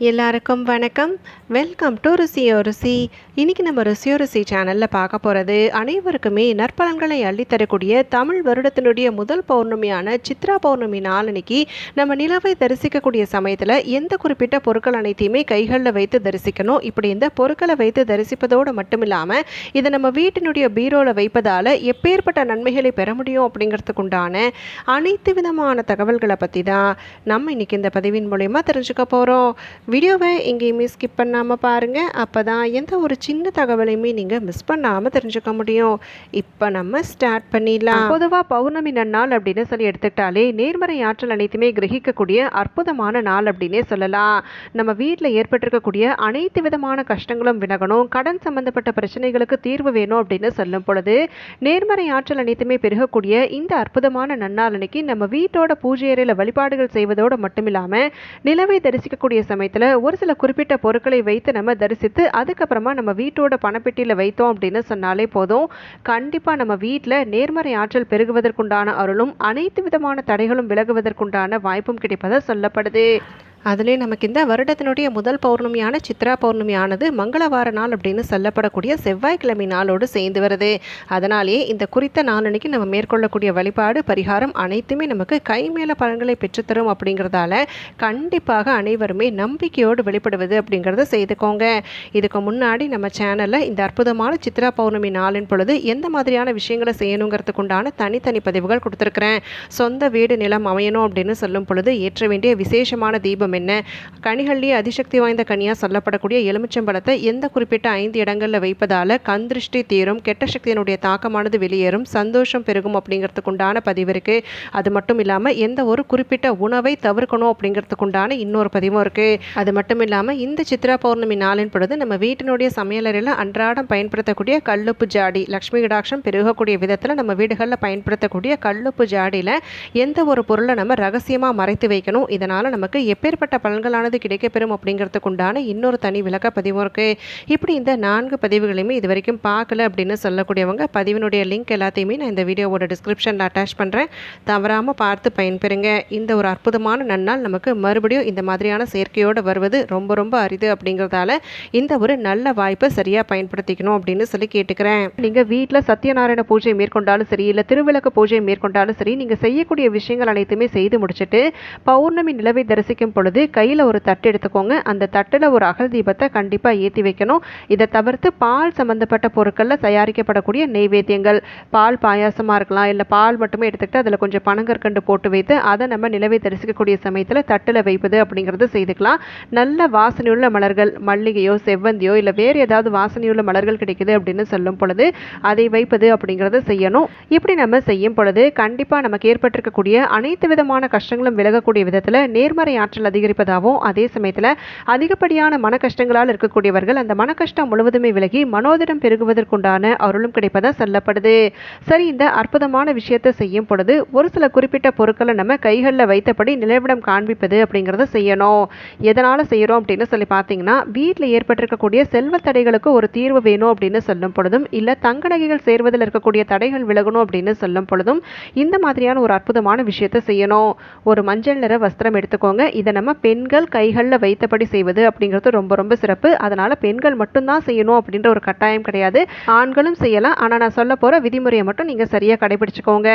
எல்லாருக்கும் வணக்கம். Welcome to ருசியோ ருசி. இன்னைக்கு நம்ம ருசியோ ருசி சேனலில் பார்க்க போகிறது அனைவருக்குமே நற்பலன்களை அள்ளித்தரக்கூடிய தமிழ் வருடத்தினுடைய முதல் பௌர்ணமியான சித்ரா பௌர்ணமி நாளன்னைக்கு நம்ம நிலவை தரிசிக்கக்கூடிய சமயத்தில் எந்த குறிப்பிட்ட பொருட்கள் அனைத்தையுமே கைகளில் வைத்து தரிசிக்கணும். இப்படி இந்த பொருட்களை வைத்து தரிசிப்பதோடு மட்டும் இல்லாமல் இதை நம்ம வீட்டினுடைய பீரோவில் வைப்பதால் எப்பேற்பட்ட நன்மைகளை பெற முடியும் அப்படிங்கிறதுக்கு உண்டான அனைத்து விதமான தகவல்களை பற்றி தான் நம்ம இன்றைக்கி இந்த பதிவின் மூலயமா தெரிஞ்சுக்க போகிறோம் வீடியோவை எங்கேயுமே ஸ்கிப் பண்ணாமல் பாருங்கள் அப்போ தான் எந்த ஒரு சின்ன தகவலையுமே நீங்கள் மிஸ் பண்ணாமல் தெரிஞ்சுக்க முடியும். இப்போ நம்ம ஸ்டார்ட் பண்ணிடலாம். பொதுவாக பௌர்ணமி நன்னாள் அப்படின்னு சொல்லி எடுத்துக்கிட்டாலே நேர்மறை ஆற்றல் அனைத்துமே கிரகிக்கக்கூடிய அற்புதமான நாள் அப்படின்னே சொல்லலாம். நம்ம வீட்டில் ஏற்பட்டிருக்கக்கூடிய அனைத்து விதமான கஷ்டங்களும் விலகணும். கடன் சம்பந்தப்பட்ட பிரச்சனைகளுக்கு தீர்வு வேணும் அப்படின்னு சொல்லும் பொழுது நேர்மறை ஆற்றல் அனைத்துமே பெருகக்கூடிய இந்த அற்புதமான நன்னாள் அன்னைக்கு நம்ம வீட்டோட பூஜை அறையில் வழிபாடுகள் செய்வதோடு மட்டுமில்லாமல் நிலவை தரிசிக்கக்கூடிய சமயத்தில் ஒரு சில குறிப்பிட்ட பொருட்களை வைத்து நம்ம தரிசித்து அதுக்கப்புறமா நம்ம வீட்டோட பணப்பெட்டியில் வைத்தோம் அப்படின்னு சொன்னாலே போதும். கண்டிப்பாக நம்ம வீட்டில் நேர்மறை ஆற்றல் பெருகுவதற்குண்டான அருளும் அனைத்து விதமான தடைகளும் விலகுவதற்குண்டான வாய்ப்பும் கிடைப்பதாக சொல்லப்படுது. அதிலே நமக்கு இந்த வருடத்தினுடைய முதல் பௌர்ணமியான சித்ரா பௌர்ணமியானது மங்களவார நாள் அப்படின்னு சொல்லப்படக்கூடிய செவ்வாய்க்கிழமை நாளோடு சேர்ந்து வருது. அதனாலேயே இந்த குறித்த நாளன்னைக்கு நம்ம மேற்கொள்ளக்கூடிய வழிபாடு பரிகாரம் அனைத்துமே நமக்கு கைமேல பலன்களை பெற்றுத்தரும் அப்படிங்கிறதால கண்டிப்பாக அனைவருமே நம்பிக்கையோடு வெளிப்படுவது அப்படிங்கிறத செய்துக்கோங்க. இதுக்கு முன்னாடி நம்ம சேனலில் இந்த அற்புதமான சித்ரா பௌர்ணமி நாளின் பொழுது எந்த மாதிரியான விஷயங்களை செய்யணுங்கிறதுக்கு உண்டான தனித்தனி பதிவுகள் கொடுத்துருக்குறேன். சொந்த வீடு நிலம் அமையணும் அப்படின்னு சொல்லும் பொழுது ஏற்ற வேண்டிய விசேஷமான தீபம் என்ன? கனிகள்லேயே அதிசக்தி வாய்ந்த கனியாக சொல்லப்படக்கூடிய எலுமிச்சம்பழத்தை எந்த குறிப்பிட்ட ஐந்து இடங்களில் வைப்பதால் கந்திருஷ்டி தீரும் கெட்ட சக்தியினுடைய தாக்கமானது வெளியேறும் சந்தோஷம் பெருகும் அப்படிங்கிறதுக்குண்டான பதிவு இருக்குது அது மட்டும் இல்லாமல் எந்த ஒரு குறிப்பிட்ட உணவை தவிர்க்கணும் அப்படிங்கிறதுக்கு உண்டான இன்னொரு பதிவும் இருக்குது அது மட்டும் இல்லாமல் இந்த சித்ரா பௌர்ணமி நாளின் பொழுது நம்ம வீட்டினுடைய சமையலறையில் அன்றாடம் பயன்படுத்தக்கூடிய கல்லுப்பு ஜாடி லக்ஷ்மி கடாட்சம் பெருகக்கூடிய விதத்தில் நம்ம வீடுகளில் பயன்படுத்தக்கூடிய கல்லுப்பு ஜாடியில் எந்த ஒரு பொருளை நம்ம ரகசியமாக மறைத்து வைக்கணும்? இதனால் நமக்கு எப்பேற்பட்ட பலன்களானது கிடைக்கப்பெறும் அப்படிங்கிறதுக்குண்டான இன்னொரு தனி விளக்க பதிவும் இருக்குது இப்படி இந்த நான்கு பதிவுகளையுமே இது வரைக்கும் பார்க்கல அப்படின்னு சொல்லக்கூடியவங்க பதிவினுடைய லிங்க் எல்லாத்தையுமே நான் இந்த வீடியோவோட டிஸ்கிரிப்ஷனில் அட்டாச் பண்ணுறேன் தவறாமல் பார்த்து பயன்பெறுங்க. இந்த ஒரு அற்புதமான நன்னால் நமக்கு மறுபடியும் இந்த மாதிரியான செயற்கையோடு வருவது ரொம்ப ரொம்ப அரிது அப்படிங்கிறதால இந்த ஒரு நல்ல வாய்ப்பை சரியாக பயன்படுத்திக்கணும் அப்படின்னு சொல்லி கேட்டுக்கிறேன். நீங்கள் வீட்டில் சத்யநாராயண பூஜை மேற்கொண்டாலும் சரி இல்லை திருவிளக்கு பூஜை மேற்கொண்டாலும் சரி நீங்கள் செய்யக்கூடிய விஷயங்கள் அனைத்துமே செய்து முடிச்சுட்டு பௌர்ணமி நிலவை தரிசிக்கும் பொழுது கையில் ஒரு தட்டு எடுத்துக்கோங்க. அந்த தட்டில் ஒரு அகல் தீபத்தை கண்டிப்பாக ஏற்றி வைக்கணும். இதை தவிர்த்து பால் சம்மந்தப்பட்ட பொருட்களில் தயாரிக்கப்படக்கூடிய நெய்வேத்தியங்கள் பால் பாயாசமாக இருக்கலாம் இல்லை பால் மட்டுமே எடுத்துக்கிட்டு அதில் கொஞ்சம் பனங்கற்கண்டு போட்டு வைத்து அதை நம்ம நிலவை தரிசிக்கக்கூடிய சமயத்தில் தட்டில் வைப்பது அப்படிங்கிறது செய்துக்கலாம். நல்ல வாசனையுள்ள மலர்கள் மல்லிகையோ செவ்வந்தியோ இல்லை வேறு ஏதாவது வாசனையுள்ள மலர்கள் கிடைக்குது அப்படின்னு சொல்லும் பொழுது அதை வைப்பது அப்படிங்கிறத செய்யணும். இப்படி நம்ம செய்யும் பொழுது கண்டிப்பாக நமக்கு ஏற்பட்டிருக்கக்கூடிய அனைத்து விதமான கஷ்டங்களும் விலகக்கூடிய விதத்தில் நேர்மறை ஆற்றல் அதிகரிப்பதாகவும் அதே சமயத்தில் அதிகப்படியான மன கஷ்டங்களால் இருக்கக்கூடியவர்கள் அந்த மன கஷ்டம் முழுவதுமே விலகி மனோதிடம் பெருகுவதற்குண்டான அருளும் கிடைப்பதாக சொல்லப்படுது. சரி இந்த அற்புதமான விஷயத்தை செய்யும் பொழுது ஒரு சில குறிப்பிட்ட பொருட்களை நம்ம கைகளில் வைத்தபடி நிலவிடம் காண்பிப்பது அப்படிங்கிறத செய்யணும். எதனால் செய்கிறோம் அப்படின்னு சொல்லி பார்த்தீங்கன்னா வீட்டில் ஏற்பட்டிருக்கக்கூடிய செல்வ தடைகளுக்கு ஒரு தீர்வு வேணும் அப்படின்னு சொல்லும் பொழுதும் இல்லை தங்க நகைகள் சேர்வதில் இருக்கக்கூடிய தடைகள் விலகணும் அப்படின்னு சொல்லும் பொழுதும் இந்த மாதிரியான ஒரு அற்புதமான விஷயத்தை செய்யணும். ஒரு மஞ்சள் நிற வஸ்திரம் எடுத்துக்கோங்க. இதை நம்ம பெண்கள் கைகளில் வைத்தபடி செய்வது அப்படிங்கிறது ரொம்ப ரொம்ப சிறப்பு. அதனால் பெண்கள் மட்டும்தான் செய்யணும் அப்படின்ற ஒரு கட்டாயம் கிடையாது. ஆண்களும் செய்யலாம். ஆனால் நான் சொல்ல போகிற விதிமுறையை மட்டும் நீங்கள் சரியாக கடைபிடிச்சிக்கோங்க.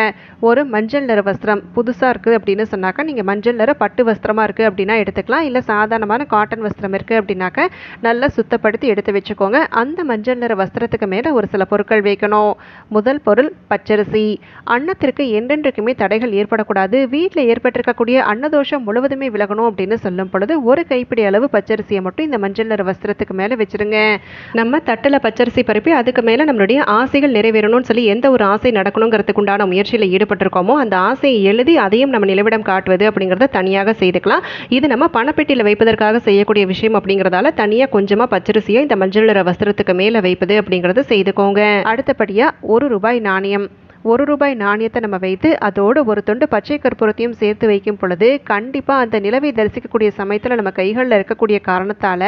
ஒரு மஞ்சள் நிற வஸ்திரம் புதுசாக இருக்குது அப்படின்னு சொன்னாக்கா நீங்கள் மஞ்சள் நிற பட்டு வஸ்திரமாக இருக்குது அப்படின்னா எடுத்துக்கலாம். இல்லை சாதாரணமான காட்டன் வஸ்திரம் இருக்குது அப்படின்னாக்கா நல்லா சுத்தப்படுத்தி எடுத்து வச்சுக்கோங்க. அந்த மஞ்சள் நிற வஸ்திரத்துக்கு மேலே ஒரு சில பொருட்கள் வைக்கணும். முதல் பொருள் பச்சரிசி. அன்னத்திற்கு என்றென்றைக்குமே தடைகள் ஏற்படக்கூடாது. வீட்டில் ஏற்பட்டிருக்கக்கூடிய அன்னதோஷம் முழுவதுமே விலகணும் அப்படின்னு சொல்லும் பொழுது ஒரு கைப்பிடி அளவு பச்சரிசியை மட்டும் இந்த மஞ்சள் நிற வஸ்திரத்துக்கு மேலே வச்சிருங்க. நம்ம தட்டில் பச்சரிசி பரப்பி அதுக்கு மேலே நம்மளுடைய ஆசைகள் நிறைவேறணும்னு சொல்லி எந்த ஒரு ஆசை நடக்கணுங்கிறதுக்கு உண்டான முயற்சியில் ஈடுபட்டிருக்கோமோ அந்த ஆசையை எழுதி அதையும் நம்ம நிலவிடம் காட்டுவது அப்படிங்கிறத தனியாக செய்துக்கலாம். இது நம்ம பணப்பெட்டியில் வைப்பதற்காக செய்யக்கூடிய விஷயம் அப்படிங்கிறதால தனியாக கொஞ்சமாக பச்சரிசியை இந்த மஞ்சள் நிற வஸ்திரத்துக்கு மேலே வைப்பது அப்படிங்கிறத செய்துக்கோங்க. அடுத்தபடியாக ஒரு ரூபாய் நாணயம். ஒரு ரூபாய் நாணயத்தை நம்ம வைத்து அதோடு ஒரு தொண்டு பச்சை கற்பூரத்தையும் சேர்த்து வைக்கும் பொழுது கண்டிப்பாக அந்த நிலவை தரிசிக்கக்கூடிய சமயத்தில் நம்ம கைகளில் இருக்கக்கூடிய காரணத்தால்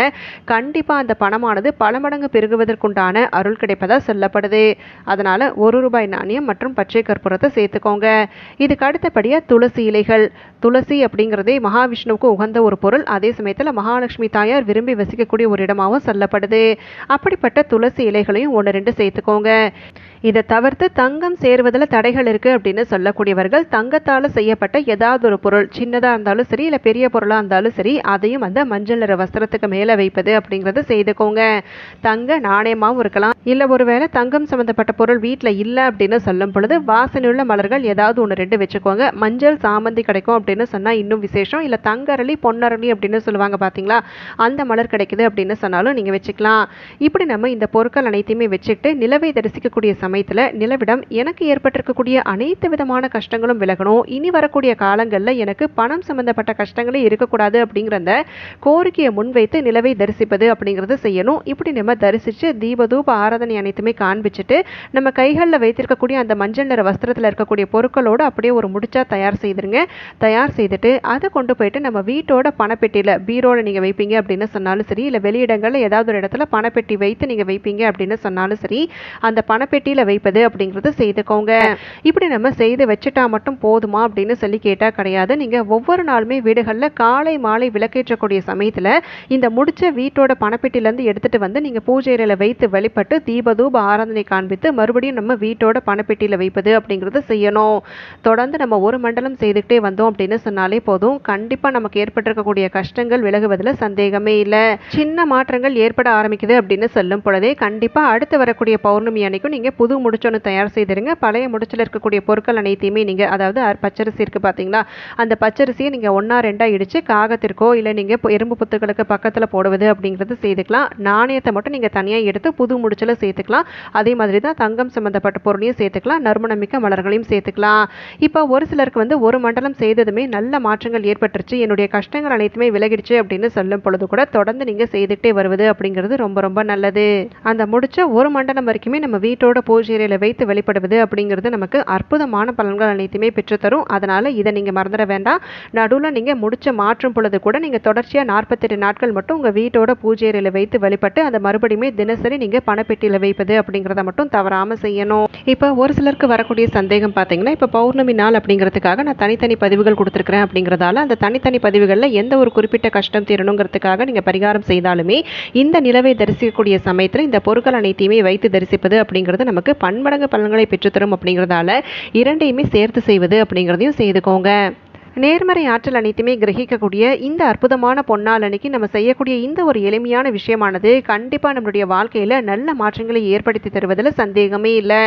கண்டிப்பாக அந்த பணமானது பல மடங்கு பெருகுவதற்குண்டான அருள் கிடைப்பதாக சொல்லப்படுது. அதனால் ஒரு ரூபாய் நாணயம் மற்றும் பச்சை கற்பூரத்தை சேர்த்துக்கோங்க. இதுக்கு அடுத்தபடியாக துளசி இலைகள். துளசி அப்படிங்கிறதே மகாவிஷ்ணுவுக்கு உகந்த ஒரு பொருள். அதே சமயத்தில் மகாலட்சுமி தாயார் விரும்பி வசிக்கக்கூடிய ஒரு இடமாகவும் சொல்லப்படுது. அப்படிப்பட்ட துளசி இலைகளையும் ஒன்று ரெண்டு சேர்த்துக்கோங்க. இதை தவிர்த்து தங்கம் சேருவதில் தடைகள் இருக்குது அப்படின்னு சொல்லக்கூடியவர்கள் தங்கத்தால் செய்யப்பட்ட ஏதாவது ஒரு பொருள் சின்னதாக இருந்தாலும் சரி இல்லை பெரிய பொருளாக இருந்தாலும் சரி அதையும் அந்த மஞ்சள் நிற வஸ்திரத்துக்கு மேலே வைப்பது அப்படிங்கிறத செய்துக்கோங்க. தங்க நாணயமாகவும் இருக்கலாம். இல்லை ஒருவேளை தங்கம் சம்மந்தப்பட்ட பொருள் வீட்டில் இல்லை அப்படின்னு சொல்லும் பொழுது வாசனையுள்ள மலர்கள் ஏதாவது ஒன்று ரெண்டு வச்சுக்கோங்க. மஞ்சள் சாமந்தி கிடைக்கும் அப்படின்னு சொன்னால் இன்னும் விசேஷம். இல்லை தங்கரளி பொன்னரளி அப்படின்னு சொல்லுவாங்க பார்த்தீங்களா அந்த மலர் கிடைக்குது அப்படின்னு சொன்னாலும் நீங்கள் வச்சுக்கலாம். இப்படி நம்ம இந்த பொருட்கள் அனைத்தையுமே வச்சுக்கிட்டு நிலவை தரிசிக்கக்கூடிய சமயம் சமயத்தில் நிலவிடம் எனக்கு ஏற்பட்டிருக்கக்கூடிய அனைத்து விதமான கஷ்டங்களும் விலகணும். இனி வரக்கூடிய காலங்களில் எனக்கு பணம் சம்பந்தப்பட்ட கஷ்டங்களே இருக்கக்கூடாது அப்படிங்கிற அந்த கோரிக்கையை முன்வைத்து நிலவை தரிசிப்பது அப்படிங்கிறத செய்யணும். இப்படி நம்ம தரிசித்து தீபதூப ஆராதனை அனைத்துமே காண்பிச்சுட்டு நம்ம கைகளில் வைத்திருக்கக்கூடிய அந்த மஞ்சள் நிற வஸ்திரத்தில் இருக்கக்கூடிய பொருட்களோடு அப்படியே ஒரு முடிச்சா தயார் செய்திருங்க. தயார் செய்துட்டு அதை கொண்டு போயிட்டு நம்ம வீட்டோட பணப்பெட்டியில் பீரோவில் நீங்கள் வைப்பீங்க அப்படின்னு சொன்னாலும் சரி இல்லை வெளியிடங்களில் ஏதாவது ஒரு இடத்துல பணப்பெட்டி வைத்து நீங்கள் வைப்பீங்க அப்படின்னு சொன்னாலும் சரி அந்த பணப்பெட்டியில் வைப்பது அப்படிங்கிறது செய்துக்கோங்க. இப்படி நம்ம செய்து வச்சுட்டா மட்டும் போதுமா அப்படின்னு சொல்லி கேட்டால் கிடையாது. நீங்கள் ஒவ்வொரு நாளுமே வீடுகளில் காலை மாலை விளக்கேற்றக்கூடிய சமயத்தில் இந்த முடிச்ச வீட்டோட பணப்பெட்டிலேருந்து எடுத்துகிட்டு வந்து நீங்கள் பூஜை அறையில் வைத்து வழிபட்டு தீபதூப ஆராதனை காண்பித்து மறுபடியும் நம்ம வீட்டோட பணப்பெட்டியில் வைப்பது அப்படிங்கிறது செய்யணும். தொடர்ந்து நம்ம ஒரு மண்டலம் செய்துக்கிட்டே வந்தோம் அப்படின்னு சொன்னாலே போதும். கண்டிப்பாக நமக்கு ஏற்பட்டிருக்கக்கூடிய கஷ்டங்கள் விலகுவதில் சந்தேகமே இல்லை. சின்ன மாற்றங்கள் ஏற்பட ஆரம்பிக்குது அப்படின்னு சொல்லும் பொழுதே கண்டிப்பாக அடுத்து வரக்கூடிய பௌர்ணமி அன்னைக்கும் நீங்கள் புது முடிச்சொன்று தயார் செய்திருங்க. பழைய முடிச்சில் இருக்கக்கூடிய பொருட்கள் அனைத்தையுமே நீங்கள் அதாவது பச்சரிசி இருக்குது பார்த்தீங்களா அந்த பச்சரிசியை நீங்கள் ஒன்றா ரெண்டாக இடித்து காகத்திற்கோ இல்லை நீங்கள் எறும்பு புத்துக்களுக்கு பக்கத்தில் போடுவது அப்படிங்கிறது செய்துக்கலாம் நாணயத்தை மட்டும் நீங்கள் தனியாக எடுத்து புது முடிச்சில் சேர்த்துக்கலாம். அதே மாதிரி தான் தங்கம் சம்மந்தப்பட்ட பொருளையும் சேர்த்துக்கலாம். நறுமணமிக்க மலர்களையும் சேர்த்துக்கலாம். இப்போ ஒரு சிலருக்கு வந்து ஒரு மண்டலம் செய்ததுமே நல்ல மாற்றங்கள் ஏற்பட்டுருச்சு. என்னுடைய கஷ்டங்கள் அனைத்துமே விலகிடுச்சு அப்படின்னு சொல்லும் பொழுது கூட தொடர்ந்து நீங்கள் செய்துக்கிட்டே வருவது அப்படிங்கிறது ரொம்ப ரொம்ப நல்லது. அந்த முடிச்ச ஒரு மண்டலம் வரைக்குமே நம்ம வீட்டோட பூஜையில் வைத்து வெளிப்படுவது அப்படிங்கிறது நமக்கு அற்புதமான பலன்கள் அனைத்துமே பெற்றுத்தரும். அதனால் இதை நீங்கள் மறந்துட வேண்டாம். நடுவில் நீங்கள் முடிச்ச மாற்றும் பொழுது கூட நீங்கள் தொடர்ச்சியாக நாற்பத்தெட்டு நாட்கள் மட்டும் உங்கள் வீட்டோட பூஜையறையில் வைத்து வழிபட்டு அதை மறுபடியுமே தினசரி நீங்கள் பணப்பெட்டியில் வைப்பது அப்படிங்கிறத மட்டும் தவறாமல் செய்யணும். இப்போ ஒரு சிலருக்கு வரக்கூடிய சந்தேகம் பார்த்தீங்கன்னா இப்போ பௌர்ணமி நாள் அப்படிங்கிறதுக்காக நான் தனித்தனி பதிவுகள் கொடுத்துருக்குறேன் அப்படிங்கிறதால அந்த தனித்தனி பதிவுகளில் எந்த ஒரு குறிப்பிட்ட கஷ்டம் தீரணுங்கிறதுக்காக நீங்கள் பரிகாரம் செய்தாலுமே இந்த நிலவை தரிசிக்கக்கூடிய சமயத்தில் இந்த பொருட்கள் அனைத்தையுமே வைத்து தரிசிப்பது அப்படிங்கிறது நமக்கு பன்மடங்கு பலன்களை பெற்றுத்தரும் அப்படிங்கிறதால இரண்டையுமே சேர்த்து செய்வது அப்படிங்கிறதையும் செய்துக்கோங்க. நேர்மறை ஆற்றல் அனைத்துமே கிரகிக்கக்கூடிய இந்த அற்புதமான பொன்னாள் அன்னைக்கு நம்ம செய்யக்கூடிய இந்த ஒரு எளிமையான விஷயமானது கண்டிப்பாக நம்மளுடைய வாழ்க்கையில் நல்ல மாற்றங்களை ஏற்படுத்தி தருவதில் சந்தேகமே இல்லை.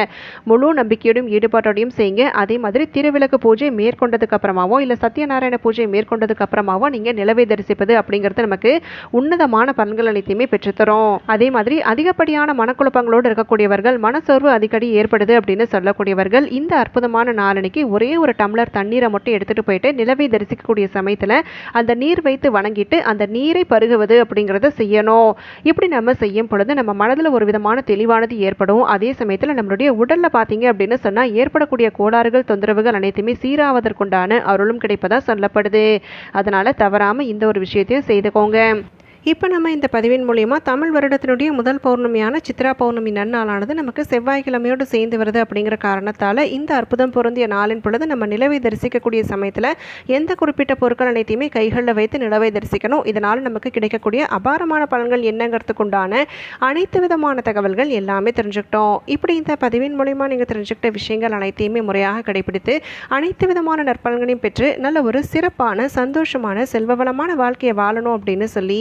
முழு நம்பிக்கையோடும் ஈடுபாட்டோடையும் செய்யுங்க. அதே மாதிரி திருவிளக்கு பூஜை மேற்கொண்டதுக்கு அப்புறமாவோ இல்லை சத்யநாராயண பூஜை மேற்கொண்டதுக்கு அப்புறமாவோ நீங்கள் நிலவை தரிசிப்பது அப்படிங்கிறது நமக்கு உன்னதமான பலன்கள் அனைத்தையுமே பெற்றுத்தரும். அதே மாதிரி அதிகப்படியான மனக்குழப்பங்களோடு இருக்கக்கூடியவர்கள் மனசோர்வு அடிக்கடி ஏற்படுது அப்படின்னு சொல்லக்கூடியவர்கள் இந்த அற்புதமான நாளன்னைக்கு ஒரே ஒரு டம்ளர் தண்ணீரை மட்டும் எடுத்துகிட்டு போயிட்டு நிலவை தரிசிக்கக்கூடிய சமயத்தில் அந்த நீர் வைத்து வணங்கிட்டு அந்த நீரை பருகுவது அப்படிங்கிறத செய்யணும். இப்படி நம்ம செய்யும் பொழுது நம்ம மனதில் ஒரு விதமான தெளிவானது ஏற்படும். அதே சமயத்தில் நம்மளுடைய உடலில் பார்த்தீங்க அப்படின்னு சொன்னால் ஏற்படக்கூடிய கோளாறுகள் தொந்தரவுகள் அனைத்துமே சீராவதற்குண்டான அருளும் கிடைப்பதாக சொல்லப்படுது. அதனால் தவறாமல் இந்த ஒரு விஷயத்தையும் செய்துக்கோங்க. இப்போ நம்ம இந்த பதிவின் மூலயமா தமிழ் வருடத்தினுடைய முதல் பௌர்ணமியான சித்ரா பௌர்ணமி நன்னாளானது நமக்கு செவ்வாய்க்கிழமையோடு சேர்ந்து வருது அப்படிங்கிற காரணத்தால் இந்த அற்புதம் பொருந்திய நாளின் பொழுது நம்ம நிலவை தரிசிக்கக்கூடிய சமயத்தில் எந்த குறிப்பிட்ட பொருட்கள் அனைத்தையுமே கைகளில் வைத்து நிலவை தரிசிக்கணும். இதனால் நமக்கு கிடைக்கக்கூடிய அபாரமான பலன்கள் என்னங்கிறதுக்குண்டான அனைத்து விதமான தகவல்கள் எல்லாமே தெரிஞ்சுக்கிட்டோம். இப்படி இந்த பதிவின் மூலயமா நீங்கள் தெரிஞ்சுக்கிட்ட விஷயங்கள் அனைத்தையுமே முறையாக கடைபிடித்து அனைத்து விதமான நற்பலன்களையும் பெற்று நல்ல ஒரு சிறப்பான சந்தோஷமான செல்வவளமான வாழ்க்கையை வாழணும் அப்படின்னு சொல்லி